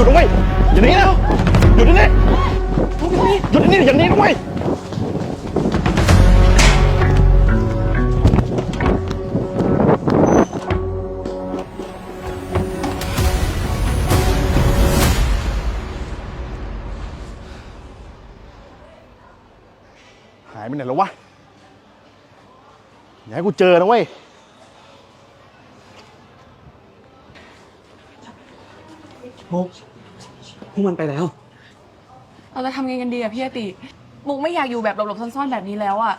ยุดนะเว้ยอย่าหนีนะหยุดนี่หยุดนี่อย่าหนีนะเว้ยหายไปไหนแล้ววะอย่าให้กูเจอนะเว้ย มุกพวกมันไปแล้ว เราจะทำไงกันดีอะพี่อติ มุกไม่อยากอยู่แบบหลบๆซ่อนๆแบบนี้แล้วอะ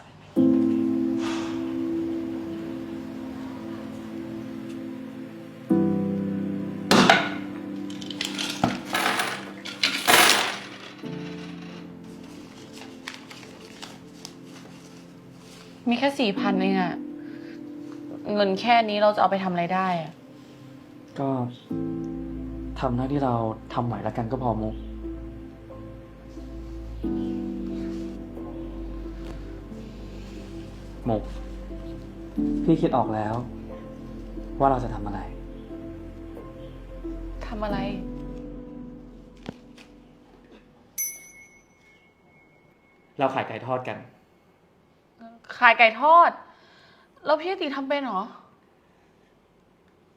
มีแค่สี่พันเองอะเงินแค่นี้เราจะเอาไปทำอะไรได้อะก็ ทำหน้าที่เราทำไหวแล้วกันก็พอมุก มุก พี่คิดออกแล้ว ว่าเราจะทำอะไร ทำอะไร เราขายไก่ทอดกัน ขายไก่ทอด แล้วพี่อติทำเป็นเหรอ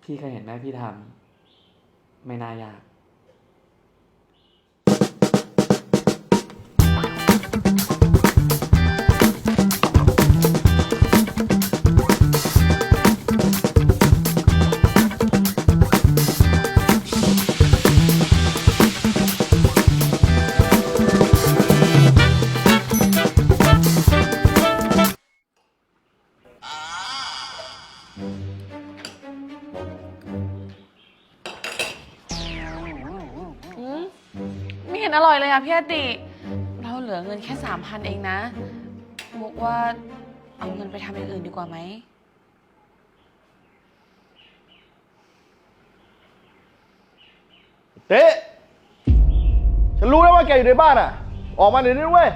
พี่เคยเห็นแม่พี่ทำ ไม่น่ายากอื อร่อยเลยอะพี่อติ เราเหลือเงินแค่สามพันเองนะมุกว่าเอาเงินไปทำอย่างอื่นดีกว่าไหมเจ๊ฉันรู้แล้วว่าแกอยู่ในบ้านอะ ออกมาเดี๋ยวนี้เว้ย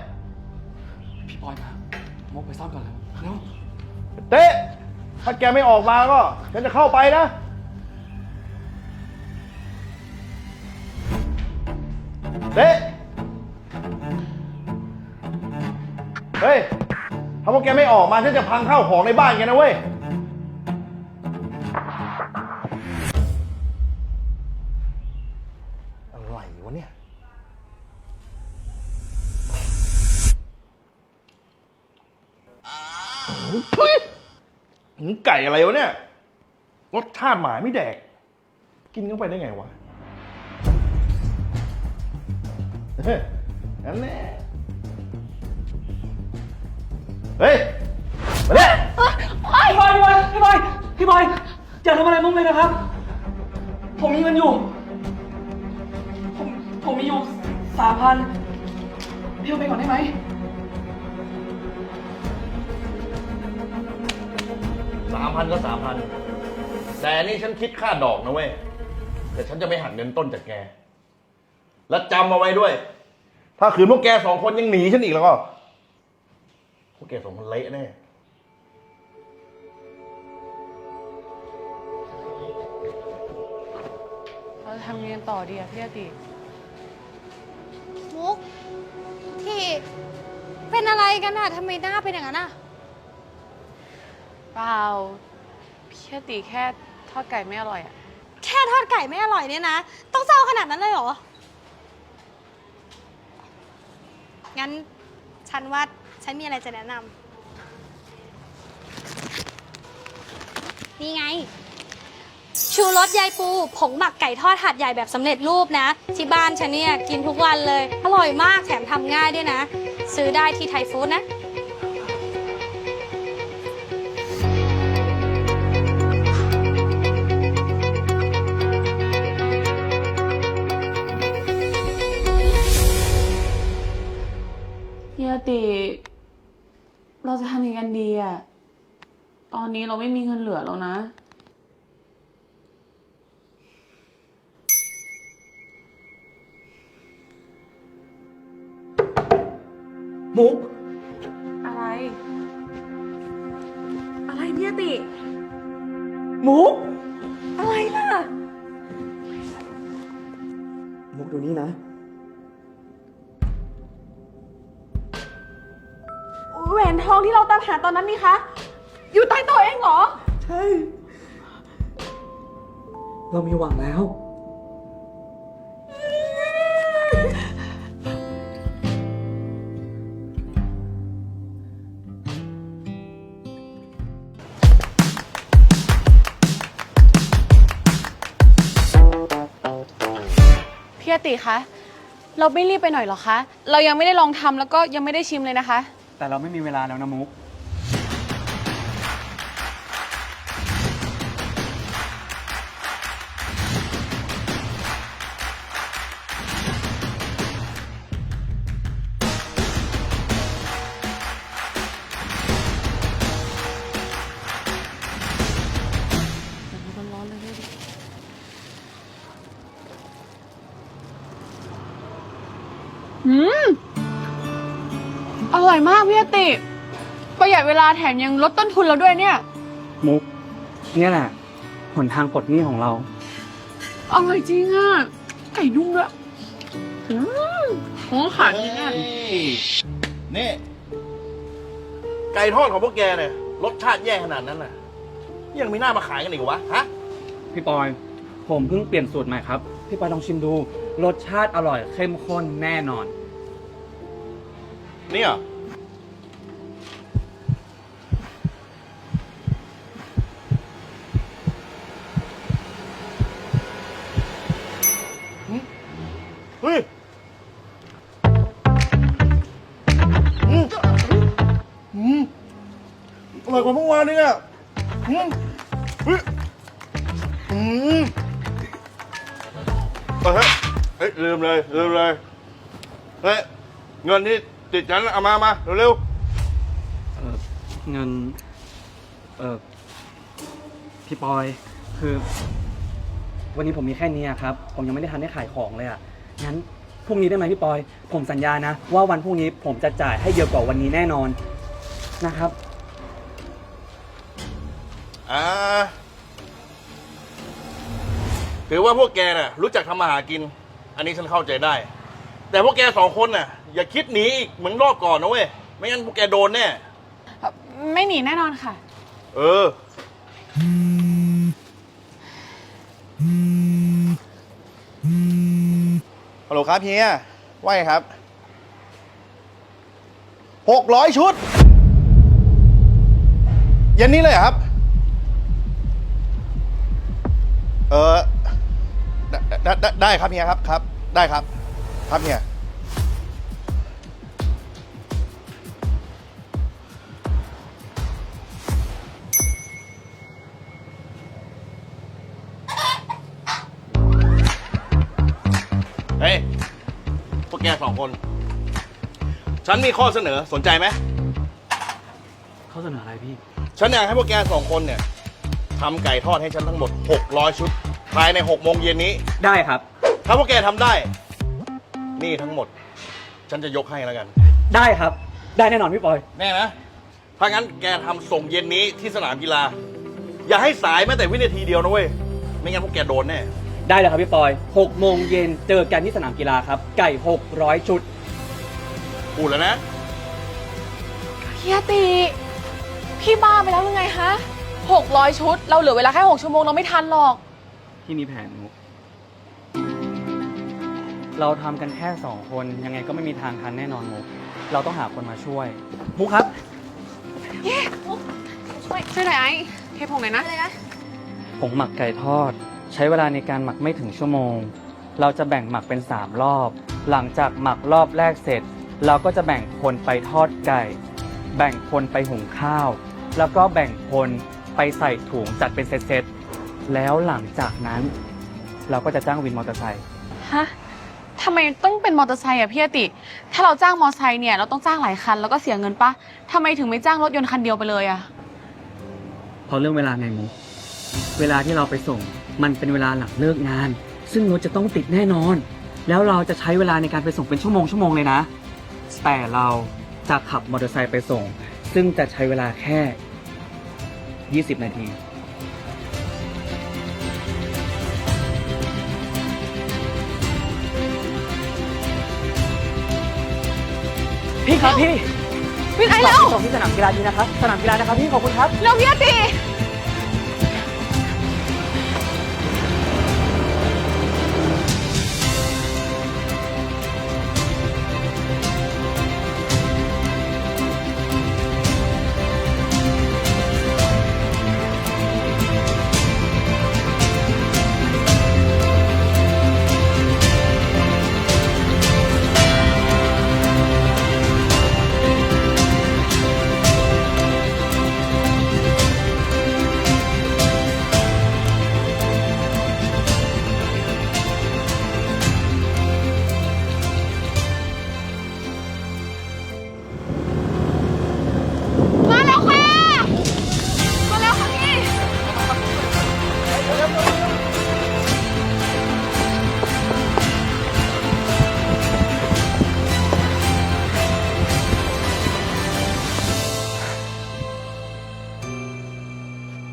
พี่บอยมามุกไปซ่อมก่อนแล้วเร็วเจ๊ถ้าแกไม่ออกมาก็ ฉันจะเข้าไปนะ เจ๊เฮ้ย ถ้าพวกแกไม่ออกมาฉันจะพังข้าวของในบ้านแกนะเว้ย อะไรวะเนี่ย เฮ้ยหืมไก่อะไรวะเนี่ย รสชาติหมาไม่แดก กินเข้าไปได้ไงวะ นั่นแน่เฮ้ย มาเนี่ยพี่บอยพี่บอยพี่บอยพี่บอยอย่าทำอะไรมุกเลยนะครับ ผมมีเงินอยู่ ผมผมมีอยู่สามพันพี่เอาไปก่อนได้ไหม สามพันก็สามพัน แต่อันนี่ฉันคิดค่าดอกนะเว้ย แต่ฉันจะไม่หักเงินต้นจากแก และจำเอาไว้ด้วย ถ้าขืนพวกแกสองคนยังหนีฉันอีกแล้วก็ พวกแกสองคนเละแน่เราจะทำยังไงกันต่อดีอะพี่อติ มุกที่เป็นอะไรกันอะทำไมหน้าเป็นอย่างนั้นอะเปล่า พี่อติแค่ทอดไก่ไม่อร่อยอะแค่ทอดไก่ไม่อร่อยเนี่ยนะ ต้องเศร้าขนาดนั้นเลยเหรอ งั้นฉันว่าฉันมีอะไรจะแนะนำนี่ไง ชูรสยายปู ผงหมักไก่ทอดหัดใหญ่แบบสำเร็จรูปนะ ที่บ้านฉันเนี่ย กินทุกวันเลย อร่อยมากแถมทำง่ายด้วยนะ ซื้อได้ที่ไทยฟู้ดนะ ติ เราจะทำยังไงกันดีอะตอนนี้เราไม่มีเงินเหลือแล้วนะ มุก อะไร อะไรพี่อติ มุก อะไรล่ะ มุกดูนี่นะ นทองที่เราตามหาตอนนั้นนี่คะ อยู่ใต้โต๊ะเองเหรอ ใช่ เรามีหวังแล้ว พี่อติคะ เราไม่รีบไปหน่อยเหรอคะ เรายังไม่ได้ลองทำแล้วก็ยังไม่ได้ชิมเลยนะคะ แต่เราไม่มีเวลาแล้วนะมุก ยมากพี่อติ ประหยัดเวลาแถมยังลดต้นทุนเราด้วยเนี่ย มุก เนี่ยแหละหนทางปลดหนี้ของเรา อร่อยจริงอะ ไก่นุ่มด้วยอืมโอ้ขาดจริงอะนี่ ไก่ทอดของพวกแกเนี่ยรสชาติแย่ขนาดนั้นน่ะ ยังมีหน้ามาขายกันอีกวะฮะพี่ปอย ผมเพิ่งเปลี่ยนสูตรใหม่ครับ พี่ปอยลองชิมดู รสชาติอร่อยเข้มข้นแน่นอนเนี่ยเอืมเฮ้ยอืมเฮ้ยเฮ้ยลืมเลยลืมเลยเฮ้ยเงินที่ติดฉันเอามามาเร็วเออเงิน เออพี่ปอย คือ วันนี้ผมมีแค่นี้อะครับ ผมยังไม่ได้ทันได้ขายของเลยอะงั้นพรุ่งนี้ได้ไหมพี่ปอย ผมสัญญานะ ว่าวันพรุ่งนี้ผมจะจ่ายให้เยอะกว่าวันนี้แน่นอนนะครับๆ อ่าถือว่าพวกแกน่ะ รู้จักทำมาหากิน อันนี้ฉันเข้าใจได้ แต่พวกแกสองคนน่ะ อย่าคิดหนีอีกเหมือนรอบก่อนนะเว้ย ไม่งั้นพวกแกโดนแน่ ไม่หนีแน่นอนค่ะ เออ ฮัลโหลครับเฮียว่าไงครับหกร้อยชุด เย็นนี้เลยเหรอครับ เออได้ได้ได้ครับเฮียครับครับ ได้ครับ ครับเฮียเฮ้ยพวกแกสองคน ฉันมีข้อเสนอสนใจไหม เขาเสนออะไรพี่ ฉันอยากให้พวกแกสองคนเนี่ย ทำไก่ทอดให้ฉันทั้งหมด 600 ชุด ภายใน6โมงเย็นนี้ ได้ครับ ถ้าพวกแกทำได้ นี่ทั้งหมด ฉันจะยกให้แล้วกัน ได้ครับ ได้แน่นอนพี่ปอย แน่นะ ถ้างั้นแกทำส่งเย็นนี้ที่สนามกีฬา อย่าให้สายแม้แต่วินาทีเดียวนะเว้ย ไม่งั้นพวกแกโดนแน่ ได้เลยครับพี่ปอย6โมงเย็นเจอกันที่สนามกีฬาครับ ไก่ 600 ชุด พูดแล้วนะ เฮียติ พี่บ้าไปแล้วหรือไงคะ หกร้อยชุด เราเหลือเวลาแค่หกชั่วโมงเราไม่ทันหรอก ที่มีแผนมุก เราทำกันแค่สองคนยังไงก็ไม่มีทางทันแน่นอนมุก เราต้องหาคนมาช่วย มุกครับ ช่วยช่วยหน่อยไอ้เทพงหน่อยนะ ผงหมักไก่ทอด ใช้เวลาในการหมักไม่ถึงชั่วโมง เราจะแบ่งหมักเป็น 3 รอบ หลังจากหมักรอบแรกเสร็จ เราก็จะแบ่งคนไปทอดไก่ แบ่งคนไปหุงข้าว แล้วก็แบ่งคน ไปใส่ถุงจัดเป็นเซตๆแล้วหลังจากนั้น เราก็จะจ้างวินมอเตอร์ไซค์ฮะทำไมต้องเป็นมอเตอร์ไซค์อะพี่อติ ถ้าเราจ้างมอเตอร์ไซค์เนี่ยเราต้องจ้างหลายคันแล้วก็เสียเงินปะทำไมถึงไม่จ้างรถยนต์คันเดียวไปเลยอะเพราะเรื่องเวลาไงมุกเวลาที่เราไปส่งมันเป็นเวลาหลังเลิกงาน ซึ่งรถจะต้องติดแน่นอน แล้วเราจะใช้เวลาในการไปส่งเป็นชั่วโมงชั่วโมงเลยนะ แต่เราจะขับมอเตอร์ไซค์ไปส่ง ซึ่งจะใช้เวลาแค่ 20 นาที พี่ครับพี่วินไอเรา ตรงที่สนามกีฬานี้นะครับ สนามกีฬานะครับพี่ขอบคุณครับ เราพี่อาตี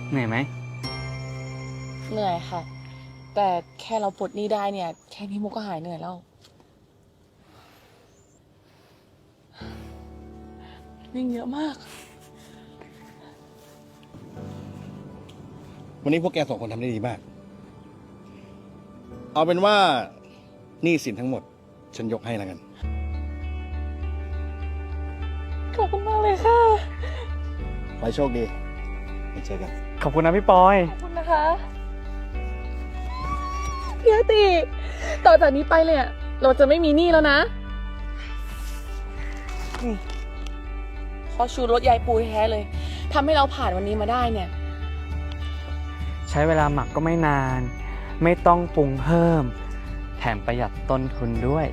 เหนื่อยไหม เหนื่อยค่ะ แต่แค่เราปลดหนี้ได้เนี่ย แค่พี่มุกก็หายเหนื่อยแล้ววิ่งเยอะมาก วันนี้พวกแกสองคนทำได้ดีมาก เอาเป็นว่าหนี้สินทั้งหมด ฉันยกให้แล้วกัน ขอบคุณมากเลยค่ะ ขอให้โชคดี ไปเจอกัน ขอบคุณนะพี่ปอย ขอบคุณนะคะพี่อาติต่อจากนี้ไปเนี่ยเราจะไม่มีหนี้แล้วนะนี่เพราะชูรถยายปูแท้ๆเลยทำให้เราผ่านวันนี้มาได้เนี่ย ใช้เวลาหมักก็ไม่นาน ไม่ต้องปรุงเพิ่ม แถมประหยัดต้นทุนด้วย